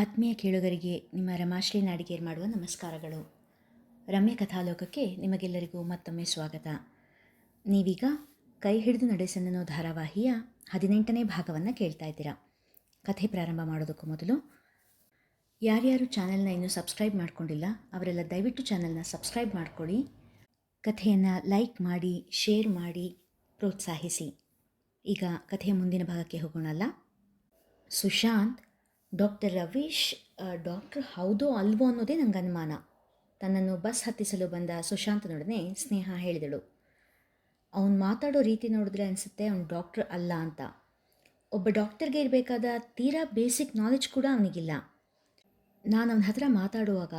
ಆತ್ಮೀಯ ಕೇಳುಗರಿಗೆ ನಿಮ್ಮ ರಮಾಶ್ರೀ ನಾಡಿಗೇರ್ ಮಾಡುವ ನಮಸ್ಕಾರಗಳು. ರಮ್ಯ ಕಥಾಲೋಕಕ್ಕೆ ನಿಮಗೆಲ್ಲರಿಗೂ ಮತ್ತೊಮ್ಮೆ ಸ್ವಾಗತ. ನೀವೀಗ ಕೈ ಹಿಡಿದು ನಡೆಸನ್ನು ಧಾರಾವಾಹಿಯ ಹದಿನೆಂಟನೇ ಭಾಗವನ್ನು ಕೇಳ್ತಾ ಇದ್ದೀರಾ. ಕಥೆ ಪ್ರಾರಂಭ ಮಾಡೋದಕ್ಕೂ ಮೊದಲು ಯಾರ್ಯಾರು ಚಾನೆಲ್ನ ಇನ್ನೂ ಸಬ್ಸ್ಕ್ರೈಬ್ ಮಾಡ್ಕೊಂಡಿಲ್ಲ, ಅವರೆಲ್ಲ ದಯವಿಟ್ಟು ಚಾನೆಲ್ನ ಸಬ್ಸ್ಕ್ರೈಬ್ ಮಾಡ್ಕೊಳ್ಳಿ. ಕಥೆಯನ್ನು ಲೈಕ್ ಮಾಡಿ, ಶೇರ್ ಮಾಡಿ, ಪ್ರೋತ್ಸಾಹಿಸಿ. ಈಗ ಕಥೆಯ ಮುಂದಿನ ಭಾಗಕ್ಕೆ ಹೋಗೋಣಲ್ಲ. ಸುಶಾಂತ್ ಡಾಕ್ಟರ್ ರವೀಶ್ ಡಾಕ್ಟರ್ ಹೌದೋ ಅಲ್ವೋ ಅನ್ನೋದೇ ನಂಗೆ ಅನುಮಾನ. ತನ್ನನ್ನು ಬಸ್ ಹತ್ತಿಸಲು ಬಂದ ಸುಶಾಂತನೊಡನೆ ಸ್ನೇಹ ಹೇಳಿದಳು. ಅವನು ಮಾತಾಡೋ ರೀತಿ ನೋಡಿದ್ರೆ ಅನಿಸುತ್ತೆ ಅವನು ಡಾಕ್ಟರ್ ಅಲ್ಲ ಅಂತ. ಒಬ್ಬ ಡಾಕ್ಟರ್ಗೆ ಇರಬೇಕಾದ ತೀರಾ ಬೇಸಿಕ್ ನಾಲೆಜ್ ಕೂಡ ಅವನಿಗಿಲ್ಲ. ನಾನು ಅವನ ಹತ್ರ ಮಾತಾಡುವಾಗ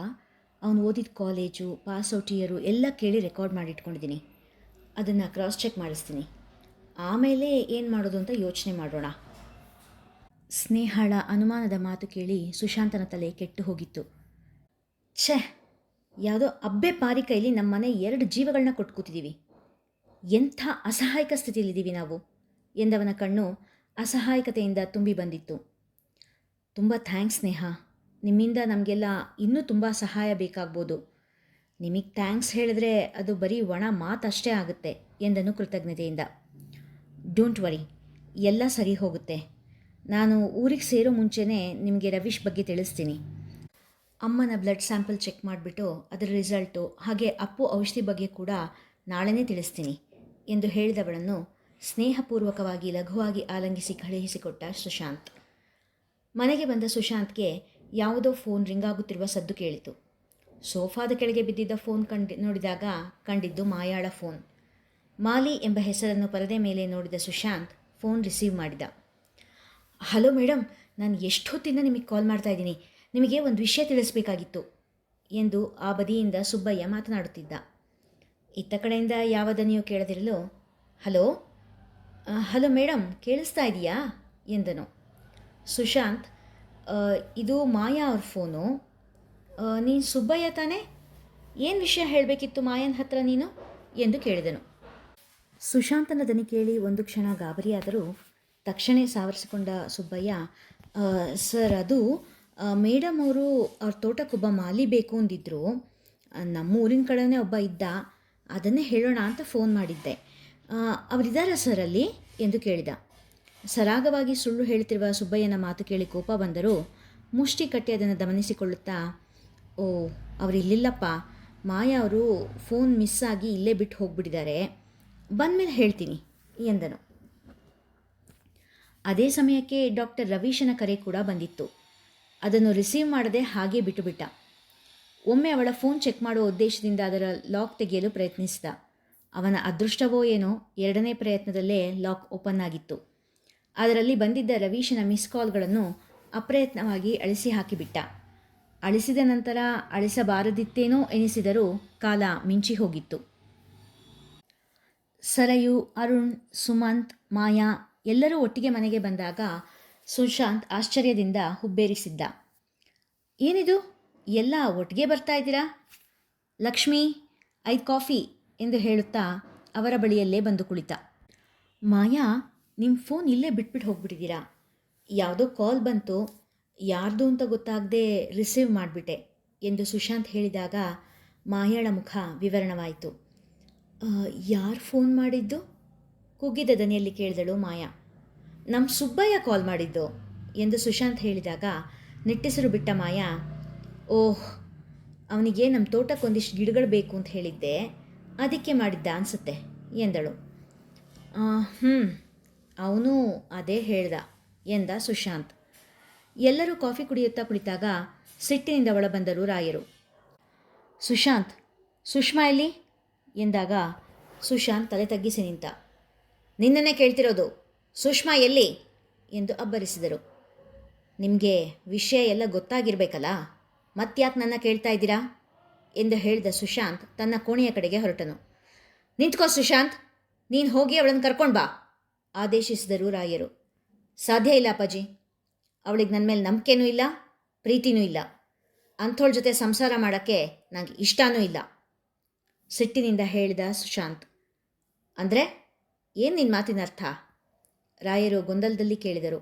ಅವನು ಓದಿದ ಕಾಲೇಜು, ಪಾಸ್ ಔಟ್ ಇಯರು ಎಲ್ಲ ಕೇಳಿ ರೆಕಾರ್ಡ್ ಮಾಡಿಟ್ಕೊಂಡಿದ್ದೀನಿ. ಅದನ್ನು ಕ್ರಾಸ್ ಚೆಕ್ ಮಾಡಿಸ್ತೀನಿ. ಆಮೇಲೆ ಏನು ಮಾಡೋದು ಅಂತ ಯೋಚನೆ ಮಾಡೋಣ. ಸ್ನೇಹಳ ಅನುಮಾನದ ಮಾತು ಕೇಳಿ ಸುಶಾಂತನ ತಲೆ ಕೆಟ್ಟು ಹೋಗಿತ್ತು. ಛೇ, ಯಾವುದೋ ಅಬ್ಬೆ ಪಾರಿ ಕೈಲಿ ನಮ್ಮ ಮನೆ ಎರಡು ಜೀವಗಳನ್ನ ಕೊಟ್ಟು ಕೂತಿದ್ದೀವಿ ಎಂಥ ಅಸಹಾಯಕ ಸ್ಥಿತಿಯಲ್ಲಿದ್ದೀವಿ ನಾವು, ಎಂದವನ ಕಣ್ಣು ಅಸಹಾಯಕತೆಯಿಂದ ತುಂಬಿ ಬಂದಿತ್ತು. ತುಂಬ ಥ್ಯಾಂಕ್ಸ್ ಸ್ನೇಹ, ನಿಮ್ಮಿಂದ ನಮಗೆಲ್ಲ ಇನ್ನೂ ತುಂಬ ಸಹಾಯ ಬೇಕಾಗ್ಬೋದು. ನಿಮಗೆ ಥ್ಯಾಂಕ್ಸ್ ಹೇಳಿದ್ರೆ ಅದು ಬರೀ ಒಣ ಮಾತಷ್ಟೇ ಆಗುತ್ತೆ, ಎಂದನು ಕೃತಜ್ಞತೆಯಿಂದ. ಡೋಂಟ್ ವರಿ, ಎಲ್ಲ ಸರಿ ಹೋಗುತ್ತೆ. ನಾನು ಊರಿಗೆ ಸೇರೋ ಮುಂಚೆನೇ ನಿಮಗೆ ರವೀಶ್ ಬಗ್ಗೆ ತಿಳಿಸ್ತೀನಿ. ಅಮ್ಮನ ಬ್ಲಡ್ ಸ್ಯಾಂಪಲ್ ಚೆಕ್ ಮಾಡಿಬಿಟ್ಟು ಅದರ ರಿಸಲ್ಟು ಹಾಗೆ ಅಪ್ಪು ಔಷಧಿ ಬಗ್ಗೆ ಕೂಡ ನಾಳೆನೇ ತಿಳಿಸ್ತೀನಿ ಎಂದು ಹೇಳಿದವಳನ್ನು ಸ್ನೇಹಪೂರ್ವಕವಾಗಿ, ಲಘುವಾಗಿ ಆಲಂಗಿಸಿ ಕಳುಹಿಸಿಕೊಟ್ಟ ಸುಶಾಂತ್. ಮನೆಗೆ ಬಂದ ಸುಶಾಂತ್ಗೆ ಯಾವುದೋ ಫೋನ್ ರಿಂಗ್ ಆಗುತ್ತಿರುವ ಸದ್ದು ಕೇಳಿತು. ಸೋಫಾದ ಕೆಳಗೆ ಬಿದ್ದಿದ್ದ ಫೋನ್ ಕಂಡು, ನೋಡಿದಾಗ ಕಂಡಿದ್ದು ಮಾಯಾಳ ಫೋನ್ ಮಾಲಿ ಎಂಬ ಹೆಸರನ್ನು ಪರದೆ ಮೇಲೆ ನೋಡಿದ ಸುಶಾಂತ್ ಫೋನ್ ರಿಸೀವ್ ಮಾಡಿದ. ಹಲೋ ಮೇಡಮ್, ನಾನು ಎಷ್ಟೊತ್ತಿಂದ ನಿಮಗೆ ಕಾಲ್ ಮಾಡ್ತಾ ಇದ್ದೀನಿ. ನಿಮಗೆ ಒಂದು ವಿಷಯ ತಿಳಿಸ್ಬೇಕಾಗಿತ್ತು ಎಂದು ಆ ಬದಿಯಿಂದ ಸುಬ್ಬಯ್ಯ ಮಾತನಾಡುತ್ತಿದ್ದ. ಇತ್ತ ಕಡೆಯಿಂದ ಯಾವ ದನಿಯೂ ಕೇಳದಿರಲು? ಹಲೋ? ಹಲೋ ಮೇಡಮ್, ಕೇಳಿಸ್ತಾ ಇದೆಯಾ? ಎಂದನು. ಸುಶಾಂತ್ ಇದು ಮಾಯಾ ಅವ್ರ ಫೋನು. ನೀನು ಸುಬ್ಬಯ್ಯ ತಾನೇ? ಏನು ವಿಷಯ ಹೇಳಬೇಕಿತ್ತು ಮಾಯನ ಹತ್ರ ನೀನು? ಎಂದು ಕೇಳಿದನು. ಸುಶಾಂತನ ದನಿ ಕೇಳಿ ಒಂದು ಕ್ಷಣ ಗಾಬರಿಯಾದರೂ ತಕ್ಷಣ ಸಾವರಿಸಿಕೊಂಡ ಸುಬ್ಬಯ್ಯ ಸರ್, ಅದು ಮೇಡಮ್ ಅವರು ಅವ್ರ ತೋಟಕ್ಕೊಬ್ಬ ಮಾಲಿ ಬೇಕು ಅಂದಿದ್ರು. ನಮ್ಮ ಊರಿನ ಕಡೆನೇ ಒಬ್ಬ ಇದ್ದ. ಅದನ್ನೇ ಹೇಳೋಣ ಅಂತ ಫೋನ್ ಮಾಡಿದ್ದೆ. ಅವರಿದ್ದಾರ ಅವರಿದ್ದಾರಾ ಸರ್ ಅಲ್ಲಿ? ಎಂದು ಕೇಳಿದ. ಸರಾಗವಾಗಿ ಸುಳ್ಳು ಹೇಳ್ತಿರುವ ಸುಬ್ಬಯ್ಯನ ಮಾತು ಕೇಳಿ ಕೋಪ ಬಂದರೂ ಮುಷ್ಟಿ ಕಟ್ಟಿ ಅದನ್ನು ಗಮನಿಸಿಕೊಳ್ಳುತ್ತಾ ಓ, ಅವರು ಇಲ್ಲಿಲ್ಲಪ್ಪ. ಮಾಯಾ ಅವರು ಫೋನ್ ಮಿಸ್ ಆಗಿ ಇಲ್ಲೇ ಬಿಟ್ಟು ಹೋಗ್ಬಿಟ್ಟಿದ್ದಾರೆ. ಬಂದಮೇಲೆ ಹೇಳ್ತೀನಿ, ಎಂದನು. ಅದೇ ಸಮಯಕ್ಕೆ ಡಾಕ್ಟರ್ ರವೀಶನ ಕರೆ ಕೂಡ ಬಂದಿತ್ತು. ಅದನ್ನು ರಿಸೀವ್ ಮಾಡದೆ ಹಾಗೇ ಬಿಟ್ಟುಬಿಟ್ಟ. ಒಮ್ಮೆ ಅವಳ ಫೋನ್ ಚೆಕ್ ಮಾಡುವ ಉದ್ದೇಶದಿಂದ ಅದರ ಲಾಕ್ ತೆಗೆಯಲು ಪ್ರಯತ್ನಿಸಿದ. ಅವನ ಅದೃಷ್ಟವೋ ಏನೋ ಎರಡನೇ ಪ್ರಯತ್ನದಲ್ಲೇ ಲಾಕ್ ಓಪನ್ ಆಗಿತ್ತು. ಅದರಲ್ಲಿ ಬಂದಿದ್ದ ರವೀಶನ ಮಿಸ್ ಕಾಲ್ಗಳನ್ನು ಅಪ್ರಯತ್ನವಾಗಿ ಅಳಿಸಿ ಹಾಕಿಬಿಟ್ಟ. ಅಳಿಸಿದ ನಂತರ ಅಳಿಸಬಾರದಿತ್ತೇನೋ ಎನಿಸಿದರೂ ಕಾಲ ಮಿಂಚಿ ಹೋಗಿತ್ತು. ಸರಯು, ಅರುಣ್, ಸುಮಂತ್, ಮಾಯಾ ಎಲ್ಲರೂ ಒಟ್ಟಿಗೆ ಮನೆಗೆ ಬಂದಾಗ ಸುಶಾಂತ್ ಆಶ್ಚರ್ಯದಿಂದ ಹುಬ್ಬೇರಿಸಿದ್ದ. ಏನಿದು? ಎಲ್ಲ ಒಟ್ಟಿಗೆ ಬರ್ತಾ ಇದ್ದೀರಾ? ಲಕ್ಷ್ಮಿ ಐದು ಕಾಫಿ ಎಂದು ಹೇಳುತ್ತಾ ಅವರ ಬಳಿಯಲ್ಲೇ ಬಂದು ಕುಳಿತ. ಮಾಯಾ ನಿಮ್ಮ ಫೋನ್ ಇಲ್ಲೇ ಬಿಟ್ಬಿಟ್ಟು ಹೋಗ್ಬಿಟ್ಟಿದ್ದೀರಾ? ಯಾವುದೋ ಕಾಲ್ ಬಂತು, ಯಾರ್ದು ಅಂತ ಗೊತ್ತಾಗದೆ ರಿಸೀವ್ ಮಾಡಿಬಿಟ್ಟೆ ಎಂದು ಸುಶಾಂತ್ ಹೇಳಿದಾಗ ಮಾಯಾಳ ಮುಖ ವಿವರಣವಾಯಿತು. ಯಾರು ಫೋನ್ ಮಾಡಿದ್ದು? ಕುಗ್ಗಿದ ದನಿಯಲ್ಲಿ ಕೇಳಿದಳು ಮಾಯಾ. ನಮ್ಮ ಸುಬ್ಬಯ್ಯ ಕಾಲ್ ಮಾಡಿದ್ದು ಎಂದು ಸುಶಾಂತ್ ಹೇಳಿದಾಗ ನಿಟ್ಟಿಸಿರು ಬಿಟ್ಟ ಮಾಯಾ, ಓಹ್, ಅವನಿಗೆ ನಮ್ಮ ತೋಟಕ್ಕೊಂದಿಷ್ಟು ಗಿಡಗಳು ಬೇಕು ಅಂತ ಹೇಳಿದ್ದೆ, ಅದಕ್ಕೆ ಮಾಡಿದ್ದ ಅನಿಸುತ್ತೆ ಎಂದಳು. ಹ್ಞೂ ಅವನು ಅದೇ ಹೇಳ್ದ ಎಂದ ಸುಶಾಂತ್. ಎಲ್ಲರೂ ಕಾಫಿ ಕುಡಿಯುತ್ತಾ ಕುಳಿತಾಗ ಸಿಟ್ಟಿನಿಂದ ಒಳಬಂದರು ರಾಯರು. ಸುಶಾಂತ್, ಸುಷ್ಮಾ ಎಲ್ಲಿ? ಎಂದಾಗ ಸುಶಾಂತ್ ತಲೆ ತಗ್ಗಿಸಿ ನಿಂತ. ನಿನ್ನನ್ನೇ ಕೇಳ್ತಿರೋದು. ಸುಷ್ಮಾ ಎಲ್ಲಿ? ಎಂದು ಅಬ್ಬರಿಸಿದರು. ನಿಮಗೆ ವಿಷಯ ಎಲ್ಲ ಗೊತ್ತಾಗಿರ್ಬೇಕಲ್ಲ? ಮತ್ತ್ಯಾಕೆ ನನ್ನ ಕೇಳ್ತಾ ಇದ್ದೀರಾ? ಎಂದು ಹೇಳಿದ ಸುಶಾಂತ್ ತನ್ನ ಕೋಣೆಯ ಕಡೆಗೆ ಹೊರಟನು. ನಿಂತ್ಕೋ ಸುಶಾಂತ್, ನೀನು ಹೋಗಿ ಅವಳನ್ನು ಕರ್ಕೊಂಡು ಬಾ, ಆದೇಶಿಸಿದರು ರಾಯರು. ಸಾಧ್ಯ ಇಲ್ಲ ಅಪ್ಪಾಜಿ. ಅವಳಿಗೆ ನನ್ನ ಮೇಲೆ ನಂಬಿಕೆನೂ ಇಲ್ಲ, ಪ್ರೀತಿನೂ ಇಲ್ಲ. ಅಂಥೋಳ ಜೊತೆ ಸಂಸಾರ ಮಾಡೋಕ್ಕೆ ನನಗೆ ಇಷ್ಟನೂ ಇಲ್ಲ. ಸಿಟ್ಟಿನಿಂದ ಹೇಳಿದ ಸುಶಾಂತ್, ಅಂದರೆ? ಏನು ನಿನ್ನ ಮಾತಿನ ಅರ್ಥ? ರಾಯರು ಗೊಂದಲದಲ್ಲಿ ಕೇಳಿದರು.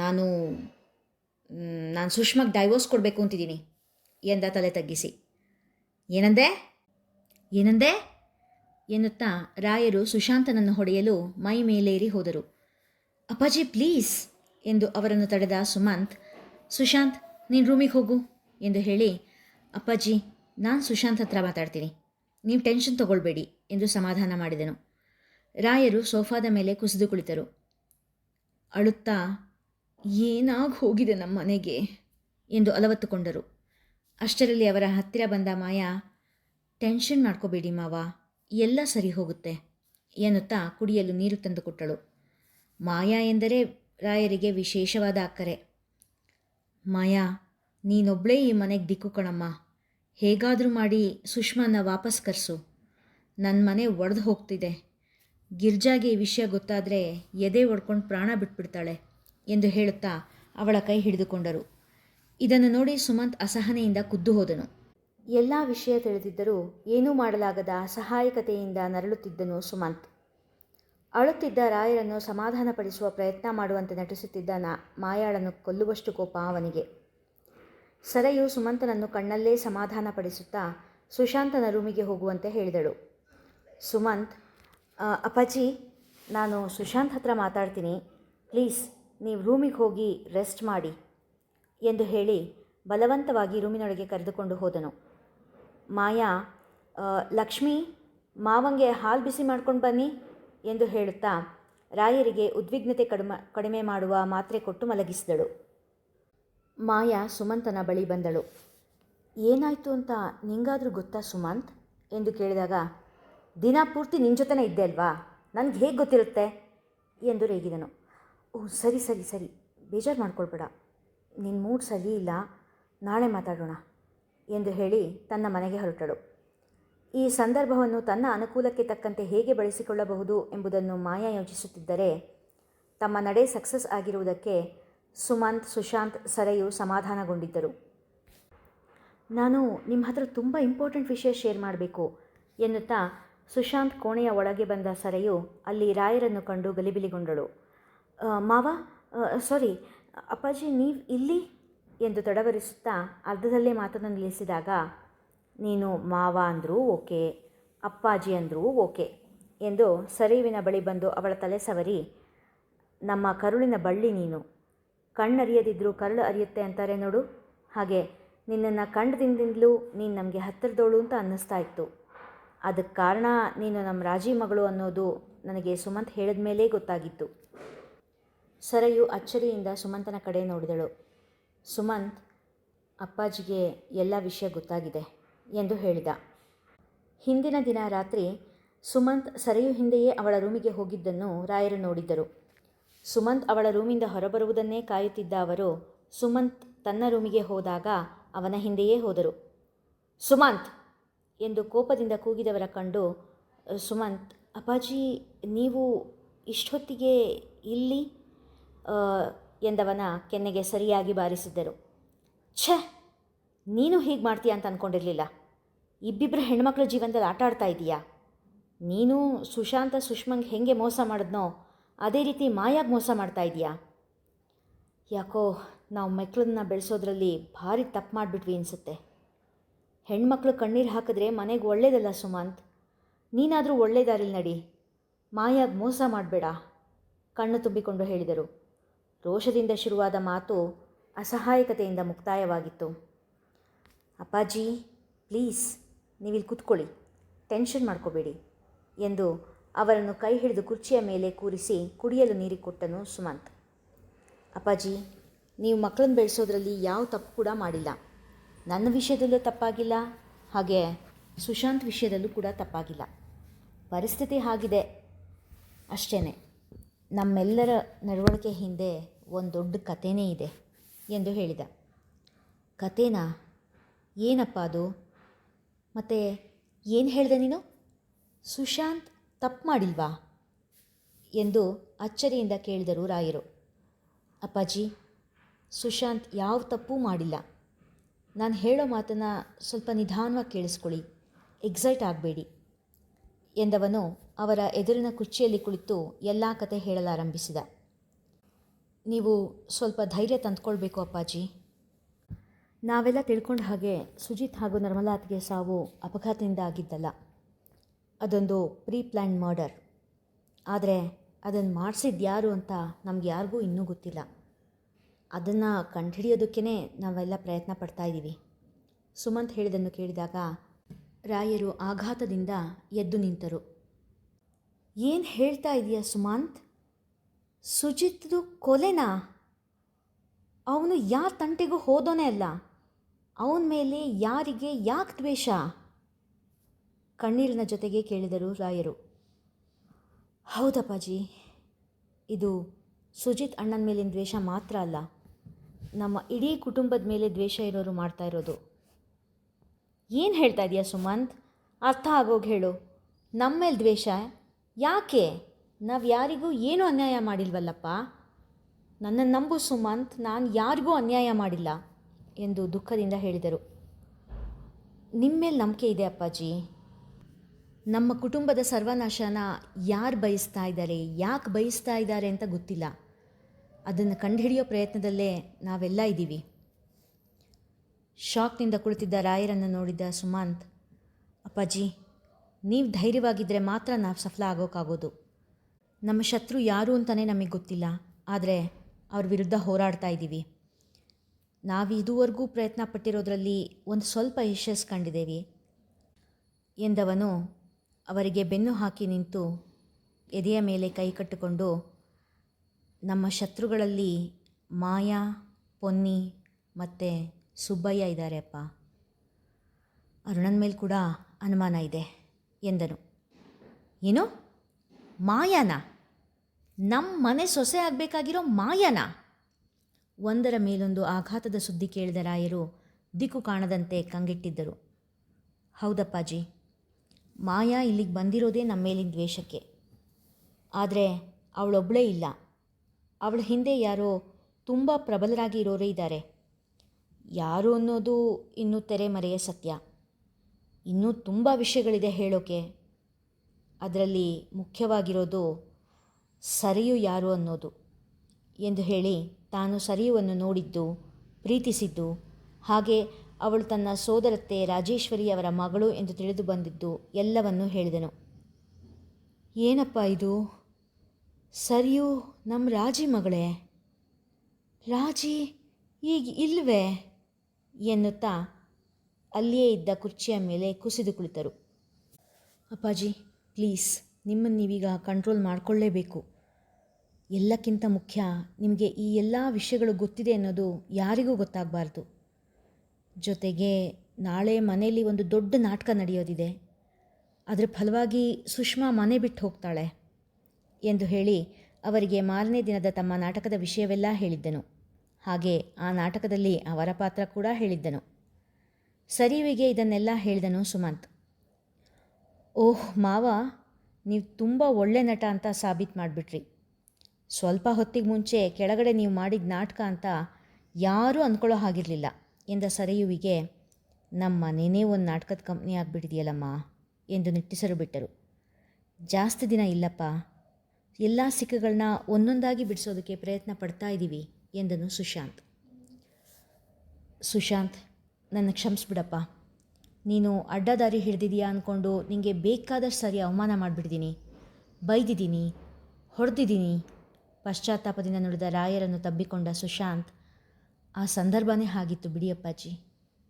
ನಾನು ನಾನು ಸುಷ್ಮಾಗೆ ಡೈವೋರ್ಸ್ ಕೊಡಬೇಕು ಅಂತಿದ್ದೀನಿ, ಎಂದ ತಲೆ ತಗ್ಗಿಸಿ. ಏನಂದೆ? ಏನಂದೆ? ಎನ್ನುತ್ತಾ ರಾಯರು ಸುಶಾಂತನನ್ನು ಹೊಡೆಯಲು ಮೈ ಮೇಲೇರಿ ಹೋದರು. ಅಪ್ಪಾಜಿ ಪ್ಲೀಸ್ ಎಂದು ಅವರನ್ನು ತಡೆದ ಸುಮಂತ್, ಸುಶಾಂತ್, ನೀನು ರೂಮಿಗೆ ಹೋಗು, ಎಂದು ಹೇಳಿ, ಅಪ್ಪಾಜಿ, ನಾನು ಸುಶಾಂತ್ ಹತ್ರ ಮಾತಾಡ್ತೀನಿ. ನೀವು ಟೆನ್ಷನ್ ತಗೊಳ್ಬೇಡಿ, ಎಂದು ಸಮಾಧಾನ ಮಾಡಿದನು. ರಾಯರು ಸೋಫಾದ ಮೇಲೆ ಕುಸಿದು ಕುಳಿತರು. ಅಳುತ್ತಾ, ಏನಾಗಿ ಹೋಗಿದೆ ನಮ್ಮ ಮನೆಗೆ? ಎಂದು ಅಲವತ್ತುಕೊಂಡರು. ಅಷ್ಟರಲ್ಲಿ ಅವರ ಹತ್ತಿರ ಬಂದ ಮಾಯಾ, ಟೆನ್ಷನ್ ಮಾಡ್ಕೋಬೇಡಿ ಮಾವ, ಎಲ್ಲ ಸರಿ ಹೋಗುತ್ತೆ ಎನ್ನುತ್ತಾ ಕುಡಿಯಲು ನೀರು ತಂದುಕೊಟ್ಟಳು ಮಾಯಾ ಎಂದರೆ ರಾಯರಿಗೆ ವಿಶೇಷವಾದ ಅಕ್ಕರೆ. ಮಾಯಾ ನೀನೊಬ್ಬಳೇ ಈ ಮನೆಗೆ ದಿಕ್ಕು ಕಣಮ್ಮ. ಹೇಗಾದರೂ ಮಾಡಿ ಸುಷ್ಮಾನ ವಾಪಸ್ ಕರೆಸು. ನನ್ನ ಮನೆ ಒಡೆದು ಹೋಗ್ತಿದೆ. ಗಿರ್ಜಾಗೆ ಈ ವಿಷಯ ಗೊತ್ತಾದರೆ ಎದೆ ಒಡ್ಕೊಂಡು ಪ್ರಾಣ ಬಿಟ್ಬಿಡ್ತಾಳೆ ಎಂದು ಹೇಳುತ್ತಾ ಅವಳ ಕೈ ಹಿಡಿದುಕೊಂಡರು. ಇದನ್ನು ನೋಡಿ ಸುಮಂತ್ ಅಸಹನೆಯಿಂದ ಕುದ್ದು ಹೋದನು. ಎಲ್ಲ ವಿಷಯ ತಿಳಿದಿದ್ದರೂ ಏನೂ ಮಾಡಲಾಗದ ಅಸಹಾಯಕತೆಯಿಂದ ನರಳುತ್ತಿದ್ದನು ಸುಮಂತ್. ಅಳುತ್ತಿದ್ದ ರಾಯರನ್ನು ಸಮಾಧಾನಪಡಿಸುವ ಪ್ರಯತ್ನ ಮಾಡುವಂತೆ ನಟಿಸುತ್ತಿದ್ದ ನಾ ಮಾಯಾಳನ್ನು ಕೊಲ್ಲುವಷ್ಟು ಕೋಪ ಅವನಿಗೆ. ಸರಯು ಸುಮಂತನನ್ನು ಕಣ್ಣಲ್ಲೇ ಸಮಾಧಾನಪಡಿಸುತ್ತಾ ಸುಶಾಂತನ ರೂಮಿಗೆ ಹೋಗುವಂತೆ ಹೇಳಿದಳು. ಸುಮಂತ್ "ಆ, ಅಪ್ಪಾಜಿ ನಾನು ಸುಶಾಂತ್ ಹತ್ರ ಮಾತಾಡ್ತೀನಿ. ಪ್ಲೀಸ್ ನೀವು ರೂಮಿಗೆ ಹೋಗಿ ರೆಸ್ಟ್ ಮಾಡಿ ಎಂದು ಹೇಳಿ ಬಲವಂತವಾಗಿ ರೂಮಿನೊಳಗೆ ಕರೆದುಕೊಂಡು ಹೋದನು. ಮಾಯಾ "ಆ, ಲಕ್ಷ್ಮಿ ಮಾವಂಗೆ ಹಾಲು ಬಿಸಿ ಮಾಡ್ಕೊಂಡು ಬನ್ನಿ ಎಂದು ಹೇಳುತ್ತಾ ರಾಯರಿಗೆ ಉದ್ವಿಗ್ನತೆ ಕಡಿಮೆ ಕಡಿಮೆ ಮಾಡುವ ಮಾತ್ರೆ ಕೊಟ್ಟು ಮಲಗಿಸಿದಳು. ಮಾಯಾ ಸುಮಂತನ ಬಳಿ ಬಂದಳು. ಏನಾಯಿತು ಅಂತ ನಿಂಗಾದರೂ ಗೊತ್ತಾ ಸುಮಂತ್? ಎಂದು ಕೇಳಿದಾಗ ದಿನ ಪೂರ್ತಿ ನಿನ್ನ ಜೊತೆನೇ ಇದ್ದೆ ಅಲ್ವಾ? ನನಗೆ ಹೇಗೆ ಗೊತ್ತಿರುತ್ತೆ? ಎಂದು ರೇಗಿದನು. ಓ, ಸರಿ ಸರಿ ಸರಿ. ಬೇಜಾರು ಮಾಡ್ಕೊಳ್ಬೇಡ. ನಿನ್ನ ಮೂಡ್ ಸರಿ ಇಲ್ಲ. ನಾಳೆ ಮಾತಾಡೋಣ ಎಂದು ಹೇಳಿ ತನ್ನ ಮನೆಗೆ ಹೊರಟಳು. ಈ ಸಂದರ್ಭವನ್ನು ತನ್ನ ಅನುಕೂಲಕ್ಕೆ ತಕ್ಕಂತೆ ಹೇಗೆ ಬಳಸಿಕೊಳ್ಳಬಹುದು ಎಂಬುದನ್ನು ಮಾಯಾ ಯೋಚಿಸುತ್ತಿದ್ದರೆ ತಮ್ಮ ನಡೆ ಸಕ್ಸಸ್ ಆಗಿರುವುದಕ್ಕೆ ಸುಮಂತ್, ಸುಶಾಂತ್ ಸರೆಯು ಸಮಾಧಾನಗೊಂಡಿದ್ದರು. ನಾನು ನಿಮ್ಮ ಹತ್ರ ತುಂಬ ಇಂಪಾರ್ಟೆಂಟ್ ವಿಷಯ ಶೇರ್ ಮಾಡಬೇಕು ಎನ್ನುತ್ತಾ ಸುಶಾಂತ್ ಕೋಣೆಯ ಒಳಗೆ ಬಂದ ಸರೆಯು ಅಲ್ಲಿ ರಾಯರನ್ನು ಕಂಡು ಗಲಿಬಿಲಿಗೊಂಡಳು. "ಆ, ಮಾವ ಸಾರಿ ಅಪ್ಪಾಜಿ ನೀವು ಇಲ್ಲಿ? ಎಂದು ತಡವರಿಸುತ್ತಾ ಅರ್ಧದಲ್ಲೇ ಮಾತನ್ನು ನಿಲ್ಲಿಸಿದಾಗ ನೀನು ಮಾವ ಅಂದರೂ ಓಕೆ ಅಪ್ಪಾಜಿ ಅಂದರೂ ಓಕೆ ಎಂದು ಸರಿವಿನ ಬಳಿ ಬಂದು ಅವಳ ತಲೆ ಸವರಿ ನಮ್ಮ ಕರುಳಿನ ಬಳ್ಳಿ ನೀನು ಕಣ್ಣರಿಯದಿದ್ದರೂ ಕರುಳು ಅರಿಯುತ್ತೆ ಅಂತಾರೆ ನೋಡು ಹಾಗೆ ನಿನ್ನನ್ನು ಕಂಡದಿಂದಲೂ ನೀನು ನಮಗೆ ಹತ್ತಿರದೋಳು ಅಂತ ಅನ್ನಿಸ್ತಾ ಇತ್ತು. ಅದಕ್ಕೆ ಕಾರಣ ನೀನು ನಮ್ಮ ರಾಜಿ ಮಗಳು ಅನ್ನೋದು ನನಗೆ ಸುಮಂತ್ ಹೇಳಿದ ಮೇಲೇ ಗೊತ್ತಾಗಿತ್ತು. ಸರಯು ಅಚ್ಚರಿಯಿಂದ ಸುಮಂತನ ಕಡೆ ನೋಡಿದಳು. ಸುಮಂತ್, ಅಪ್ಪಾಜಿಗೆ ಎಲ್ಲ ವಿಷಯ ಗೊತ್ತಾಗಿದೆ ಎಂದು ಹೇಳಿದ. ಹಿಂದಿನ ದಿನ ರಾತ್ರಿ ಸುಮಂತ್ ಸರಯು ಹಿಂದೆಯೇ ಅವಳ ರೂಮಿಗೆ ಹೋಗಿದ್ದನ್ನು ರಾಯರು ನೋಡಿದ್ದರು. ಸುಮಂತ್ ಅವಳ ರೂಮಿಂದ ಹೊರಬರುವುದನ್ನೇ ಕಾಯುತ್ತಿದ್ದ ಅವರು ಸುಮಂತ್ ತನ್ನ ರೂಮಿಗೆ ಹೋದಾಗ ಅವನ ಹಿಂದೆಯೇ ಹೋದರು. ಸುಮಂತ್! ಎಂದು ಕೋಪದಿಂದ ಕೂಗಿದವರ ಕಂಡು, ಸುಮಂತ್, ಅಪ್ಪಾಜಿ, ನೀವು ಇಷ್ಟೊತ್ತಿಗೆ ಇಲ್ಲಿ? ಎಂದವನ ಕೆನ್ನೆಗೆ ಸರಿಯಾಗಿ ಬಾರಿಸಿದ್ದರು. ಛ, ನೀನು ಹೀಗೆ ಮಾಡ್ತೀಯ ಅಂತ ಅಂದ್ಕೊಂಡಿರಲಿಲ್ಲ ಇಬ್ಬಿಬ್ಬರ ಹೆಣ್ಮಕ್ಳ ಜೀವನದಲ್ಲಿ ಆಟ ಆಡ್ತಾ ಇದೀಯಾ? ನೀನು ಸುಶಾಂತ, ಸುಷ್ಮಂಗೆ ಹೆಂಗೆ ಮೋಸ ಮಾಡಿದ್ನೋ, ಅದೇ ರೀತಿ ಮಾಯಾಗಿ ಮೋಸ ಮಾಡ್ತಾ ಇದೀಯಾ? ಯಾಕೋ, ನಾವು ಮಕ್ಕಳನ್ನ ಬೆಳೆಸೋದ್ರಲ್ಲಿ ಭಾರಿ ತಪ್ಪು ಮಾಡಿಬಿಟ್ವಿ ಅನಿಸುತ್ತೆ. ಹೆಣ್ಮಕ್ಳು ಕಣ್ಣೀರು ಹಾಕಿದ್ರೆ ಮನೆಗೆ ಒಳ್ಳೇದಲ್ಲ ಸುಮಂತ್? ನೀನಾದರೂ ಒಳ್ಳೆ ದಾರಿಲಿ ನಡಿ. ಮಾಯಾಗಿ ಮೋಸ ಮಾಡಬೇಡ, ಕಣ್ಣು ತುಂಬಿಕೊಂಡು ಹೇಳಿದರು. ರೋಷದಿಂದ ಶುರುವಾದ ಮಾತು ಅಸಹಾಯಕತೆಯಿಂದ ಮುಕ್ತಾಯವಾಗಿತ್ತು. ಅಪ್ಪಾಜಿ, ಪ್ಲೀಸ್ ನೀವಿಲ್ಲಿ ಕೂತ್ಕೊಳ್ಳಿ, ಟೆನ್ಷನ್ ಮಾಡ್ಕೋಬೇಡಿ ಎಂದು ಅವರನ್ನು ಕೈ ಹಿಡಿದು ಕುರ್ಚಿಯ ಮೇಲೆ ಕೂರಿಸಿ ಕುಡಿಯಲು ನೀರಿ ಕೊಟ್ಟನು ಸುಮಂತ್. ಅಪ್ಪಾಜಿ, ನೀವು ಮಕ್ಕಳನ್ನು ಬೆಳೆಸೋದ್ರಲ್ಲಿ ಯಾವ ತಪ್ಪು ಕೂಡ ಮಾಡಿಲ್ಲ. ನನ್ನ ವಿಷಯದಲ್ಲೂ ತಪ್ಪಾಗಿಲ್ಲ. ಹಾಗೆ ಸುಶಾಂತ್ ವಿಷಯದಲ್ಲೂ ಕೂಡ ತಪ್ಪಾಗಿಲ್ಲ. ಪರಿಸ್ಥಿತಿ ಹಾಗಿದೆ. ಅಷ್ಟೇ ನಮ್ಮೆಲ್ಲರ ನಡವಳಿಕೆ ಹಿಂದೆ ಒಂದು ದೊಡ್ಡ ಕಥೆನೇ ಇದೆ ಎಂದು ಹೇಳಿದ. ಕಥೆನಾ? ಏನಪ್ಪ ಅದು? ಮತ್ತು ಏನು ಹೇಳಿದೆ ನೀನು? ಸುಶಾಂತ್ ತಪ್ಪು ಮಾಡಿಲ್ವಾ? ಎಂದು ಅಚ್ಚರಿಯಿಂದ ಕೇಳಿದರು ರಾಯರು ಅಪ್ಪಾಜಿ, ಸುಶಾಂತ್ ಯಾವ ತಪ್ಪೂ ಮಾಡಿಲ್ಲ. ನಾನು ಹೇಳೋ ಮಾತನ್ನು ಸ್ವಲ್ಪ ನಿಧಾನವಾಗಿ ಕೇಳಿಸ್ಕೊಳ್ಳಿ. ಎಕ್ಸೈಟ್ ಆಗಬೇಡಿ ಎಂದವನು ಅವರ ಎದುರಿನ ಕುರ್ಚಿಯಲ್ಲಿ ಕುಳಿತು ಎಲ್ಲ ಕತೆ ಹೇಳಲಾರಂಭಿಸಿದ. ನೀವು ಸ್ವಲ್ಪ ಧೈರ್ಯ ತಂದುಕೊಳ್ಬೇಕು ಅಪ್ಪಾಜಿ. ನಾವೆಲ್ಲ ತಿಳ್ಕೊಂಡ ಹಾಗೆ ಸುಜಿತ್ ಹಾಗೂ ನರ್ಮಲಾತ್ಗೆ ಸಾವು ಅಪಘಾತದಿಂದ ಆಗಿದ್ದಲ್ಲ. ಅದೊಂದು ಪ್ರೀ ಪ್ಲ್ಯಾನ್ ಮರ್ಡರ್ ಆದರೆ ಅದನ್ನು ಮಾಡಿಸಿದ್ಯಾರು ಅಂತ ನಮ್ಗೆ ಯಾರಿಗೂ ಇನ್ನೂ ಗೊತ್ತಿಲ್ಲ. ಅದನ್ನು ಕಂಡುಹಿಡಿಯೋದಕ್ಕೇ ನಾವೆಲ್ಲ ಪ್ರಯತ್ನ ಪಡ್ತಾ ಇದ್ದೀವಿ ಸುಮಂತ್ ಹೇಳಿದನ್ನು ಕೇಳಿದಾಗ ರಾಯರು ಆಘಾತದಿಂದ ಎದ್ದು ನಿಂತರು. ಏನು ಹೇಳ್ತಾ ಇದೆಯಾ ಸುಮಂತ್? ಸುಜಿತ್ದು ಕೊಲೆನಾ? ಅವನು ಯಾರ ತಂಟೆಗೂ ಹೋದೋನೇ ಅಲ್ಲ. ಅವನ ಮೇಲೆ ಯಾರಿಗೆ ಯಾಕೆ ದ್ವೇಷ? ಕಣ್ಣೀರಿನ ಜೊತೆಗೆ ಕೇಳಿದರು ರಾಯರು. ಹೌದಪ್ಪಾಜಿ, ಇದು ಸುಜಿತ್ ಅಣ್ಣನ ಮೇಲಿನ ದ್ವೇಷ ಮಾತ್ರ ಅಲ್ಲ. ನಮ್ಮ ಇಡೀ ಕುಟುಂಬದ ಮೇಲೆ ದ್ವೇಷ ಇರೋರು ಮಾಡ್ತಾ ಇರೋದು. ಏನು ಹೇಳ್ತಾ ಇದೆಯಾ ಸುಮಂತ್? ಅರ್ಥ ಆಗೋಗಿ ಹೇಳು. ನಮ್ಮ ಮೇಲೆ ದ್ವೇಷ? ಯಾಕೆ? ನಾವು ಯಾರಿಗೂ ಏನೂ ಅನ್ಯಾಯ ಮಾಡಿಲ್ವಲ್ಲಪ್ಪ? ನನ್ನನ್ನು ನಂಬು ಸುಮಂತ್, ನಾನು ಯಾರಿಗೂ ಅನ್ಯಾಯ ಮಾಡಿಲ್ಲ ಎಂದು ದುಃಖದಿಂದ ಹೇಳಿದರು. ನಿಮ್ಮ ಮೇಲೆ ನಂಬಿಕೆ ಇದೆ ಅಪ್ಪಾಜಿ. ನಮ್ಮ ಕುಟುಂಬದ ಸರ್ವನಾಶನ ಯಾರು ಬಯಸ್ತಾ ಇದ್ದಾರೆ, ಯಾಕೆ ಬಯಸ್ತಾ ಇದ್ದಾರೆ ಅಂತ ಗೊತ್ತಿಲ್ಲ. ಅದನ್ನು ಕಂಡುಹಿಡಿಯೋ ಪ್ರಯತ್ನದಲ್ಲೇ ನಾವೆಲ್ಲ ಇದ್ದೀವಿ. ಶಾಕ್ನಿಂದ ಕುಳಿತಿದ್ದ ರಾಯರನ್ನು ನೋಡಿದ್ದ ಸುಮಂತ್, ಅಪ್ಪಾಜಿ, ನೀವು ಧೈರ್ಯವಾಗಿದ್ದರೆ ಮಾತ್ರ ನಾವು ಸಫಲ ಆಗೋಕ್ಕಾಗೋದು. ನಮ್ಮ ಶತ್ರು ಯಾರು ಅಂತಲೇ ನಮಗೆ ಗೊತ್ತಿಲ್ಲ, ಆದರೆ ಅವ್ರ ವಿರುದ್ಧ ಹೋರಾಡ್ತಾ ಇದ್ದೀವಿ. ನಾವು ಇದುವರೆಗೂ ಪ್ರಯತ್ನ ಪಟ್ಟಿರೋದರಲ್ಲಿ ಒಂದು ಸ್ವಲ್ಪ ಯಶಸ್ಸು ಕಂಡಿದ್ದೀವಿ ಎಂದವನು ಅವರಿಗೆ ಬೆನ್ನು ಹಾಕಿ ನಿಂತು ಎದೆಯ ಮೇಲೆ ಕೈ ಕಟ್ಟಿಕೊಂಡು ನಮ್ಮ ಶತ್ರುಗಳಲ್ಲಿ ಮಾಯಾ, ಪೊನ್ನಿ ಮತ್ತು ಸುಬ್ಬಯ್ಯ ಇದ್ದಾರೆ ಅಪ್ಪ. ಅರುಣನ ಮೇಲೆ ಕೂಡ ಅನುಮಾನ ಇದೆ ಎಂದನು. ಏನು? ಮಾಯಾನ? ನಮ್ಮ ಮನೆ ಸೊಸೆ ಆಗಬೇಕಾಗಿರೋ ಮಾಯಾನ? ಒಂದರ ಮೇಲೊಂದು ಆಘಾತದ ಸುದ್ದಿ ಕೇಳಿದ ರಾಯರು ದಿಕ್ಕು ಕಾಣದಂತೆ ಕಂಗೆಟ್ಟಿದ್ದರು. ಹೌದಪ್ಪಾಜಿ, ಮಾಯಾ ಇಲ್ಲಿಗೆ ಬಂದಿರೋದೇ ನಮ್ಮ ಮೇಲಿನ ದ್ವೇಷಕ್ಕೆ. ಆದರೆ ಅವಳೊಬ್ಬಳೇ ಇಲ್ಲ. ಅವಳ ಹಿಂದೆ ಯಾರೋ ತುಂಬ ಪ್ರಬಲರಾಗಿ ಇರೋರೇ ಇದ್ದಾರೆ. ಯಾರು ಅನ್ನೋದು ಇನ್ನೂ ತೆರೆಮರೆಯ ಸತ್ಯ. ಇನ್ನೂ ತುಂಬ ವಿಷಯಗಳಿದೆ ಹೇಳೋಕೆ. ಅದರಲ್ಲಿ ಮುಖ್ಯವಾಗಿರೋದು ಸರಿಯು ಯಾರು ಅನ್ನೋದು. ಎಂದು ಹೇಳಿ ತಾನು ಸರಿಯುವನ್ನು ನೋಡಿದ್ದು, ಪ್ರೀತಿಸಿದ್ದು, ಹಾಗೆ ಅವಳು ತನ್ನ ಸೋದರತ್ತೆ ರಾಜೇಶ್ವರಿ ಅವರ ಮಗಳು ಎಂದು ತಿಳಿದು ಬಂದಿದ್ದು ಎಲ್ಲವನ್ನೂ ಹೇಳಿದನು. ಏನಪ್ಪ ಇದು? ಸರಿಯು ನಮ್ಮ ರಾಜಿ ಮಗಳೇ. ರಾಜಿ, ಈಗ ಇಲ್ವೇ? ಎನ್ನುತ್ತಾ ಅಲ್ಲಿಯೇ ಇದ್ದ ಕುರ್ಚಿಯ ಮೇಲೆ ಕುಸಿದು ಕುಳಿತರು. ಅಪ್ಪಾಜಿ, ಪ್ಲೀಸ್, ನಿಮ್ಮನ್ನು ನೀವೀಗ ಕಂಟ್ರೋಲ್ ಮಾಡಿಕೊಳ್ಳೇಬೇಕು. ಎಲ್ಲಕ್ಕಿಂತ ಮುಖ್ಯ ನಿಮಗೆ ಈ ಎಲ್ಲ ವಿಷಯಗಳು ಗೊತ್ತಿದೆ ಅನ್ನೋದು ಯಾರಿಗೂ ಗೊತ್ತಾಗಬಾರ್ದು. ಜೊತೆಗೆ ನಾಳೆ ಮನೆಯಲ್ಲಿ ಒಂದು ದೊಡ್ಡ ನಾಟಕ ನಡೆಯೋದಿದೆ. ಅದರ ಫಲವಾಗಿ ಸುಷ್ಮಾ ಮನೆ ಬಿಟ್ಟು ಹೋಗ್ತಾಳೆ. ಎಂದು ಹೇಳಿ ಅವರಿಗೆ ಮಾರನೇ ದಿನದ ತಮ್ಮ ನಾಟಕದ ವಿಷಯವೆಲ್ಲ ಹೇಳಿದ್ದನು. ಹಾಗೆ ಆ ನಾಟಕದಲ್ಲಿ ಅವರ ಪಾತ್ರ ಕೂಡ ಹೇಳಿದ್ದನು. ಸರಿಯುವಿಗೆ ಇದನ್ನೆಲ್ಲ ಹೇಳಿದನು ಸುಮಂತ್. ಓಹ್ ಮಾವ, ನೀವು ತುಂಬ ಒಳ್ಳೆ ನಟ ಅಂತ ಸಾಬೀತು ಮಾಡಿಬಿಟ್ರಿ. ಸ್ವಲ್ಪ ಹೊತ್ತಿಗೆ ಮುಂಚೆ ಕೆಳಗಡೆ ನೀವು ಮಾಡಿದ ನಾಟಕ ಅಂತ ಯಾರೂ ಅಂದ್ಕೊಳ್ಳೋ ಹಾಗಿರಲಿಲ್ಲ ಎಂದ ಸರಿಯುವಿಗೆ, ನಮ್ಮ ಮನೆಯೇ ಒಂದು ನಾಟಕದ ಕಂಪ್ನಿ ಆಗಿಬಿಟ್ಟಿದೆಯಲ್ಲಮ್ಮ ಎಂದು ನಿಟ್ಟಿಸರು ಬಿಟ್ಟರು. ಜಾಸ್ತಿ ದಿನ ಇಲ್ಲಪ್ಪ ಎಲ್ಲ ಸಿಕ್ಕುಗಳನ್ನ ಒಂದೊಂದಾಗಿ ಬಿಡಿಸೋದಕ್ಕೆ ಪ್ರಯತ್ನ ಪಡ್ತಾ ಇದ್ದೀವಿ ಎಂದನು ಸುಶಾಂತ್. ಸುಶಾಂತ್, ನನ್ನ ಕ್ಷಮಿಸ್ಬಿಡಪ್ಪ. ನೀನು ಅಡ್ಡದಾರಿ ಹಿಡಿದಿದೀಯಾ ಅಂದ್ಕೊಂಡು ನಿಮಗೆ ಬೇಕಾದಷ್ಟು ಸರಿ ಅವಮಾನ ಮಾಡಿಬಿಡ್ದೀನಿ ಬೈದಿದ್ದೀನಿ, ಹೊಡೆದಿದ್ದೀನಿ. ಪಶ್ಚಾತ್ತಾಪದಿಂದ ನುಡಿದ ರಾಯರನ್ನು ತಬ್ಬಿಕೊಂಡ ಸುಶಾಂತ್, ಆ ಸಂದರ್ಭನೇ ಹಾಗಿತ್ತು ಬಿಡಿಯಪ್ಪಾಜಿ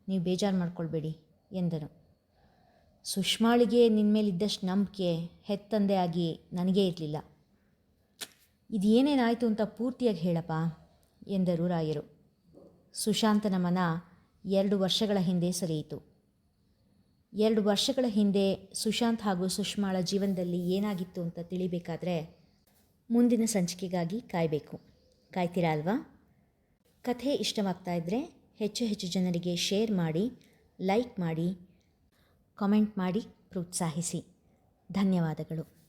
ನೀವು ಬೇಜಾರು ಮಾಡ್ಕೊಳ್ಬೇಡಿ ಎಂದನು. ಸುಷ್ಮಾಳಿಗೆ ನಿನ್ನ ಮೇಲಿದ್ದಷ್ಟು ನಂಬಿಕೆ ಹೆತ್ತಂದೆ ಆಗಿ ನನಗೇ ಇರಲಿಲ್ಲ. ಇದು ಏನೇನಾಯಿತು ಅಂತ ಪೂರ್ತಿಯಾಗಿ ಹೇಳಪ್ಪ ಎಂದರು ರಾಯರು. ಸುಶಾಂತನ ಮನ ಎರಡು ವರ್ಷಗಳ ಹಿಂದೆ ಸರಿಯಿತು. ಎರಡು ವರ್ಷಗಳ ಹಿಂದೆ ಸುಶಾಂತ್ ಹಾಗೂ ಸುಷ್ಮಾಳ ಜೀವನದಲ್ಲಿ ಏನಾಗಿತ್ತು ಅಂತ ತಿಳಿಬೇಕಾದ್ರೆ ಮುಂದಿನ ಸಂಚಿಕೆಗಾಗಿ ಕಾಯಬೇಕು. ಕಾಯ್ತೀರಾ ಅಲ್ವಾ? ಕಥೆ ಇಷ್ಟವಾಗ್ತಾ ಇದ್ದರೆ ಹೆಚ್ಚು ಹೆಚ್ಚು ಜನರಿಗೆ ಶೇರ್ ಮಾಡಿ, ಲೈಕ್ ಮಾಡಿ, ಕಾಮೆಂಟ್ ಮಾಡಿ, ಪ್ರೋತ್ಸಾಹಿಸಿ. ಧನ್ಯವಾದಗಳು.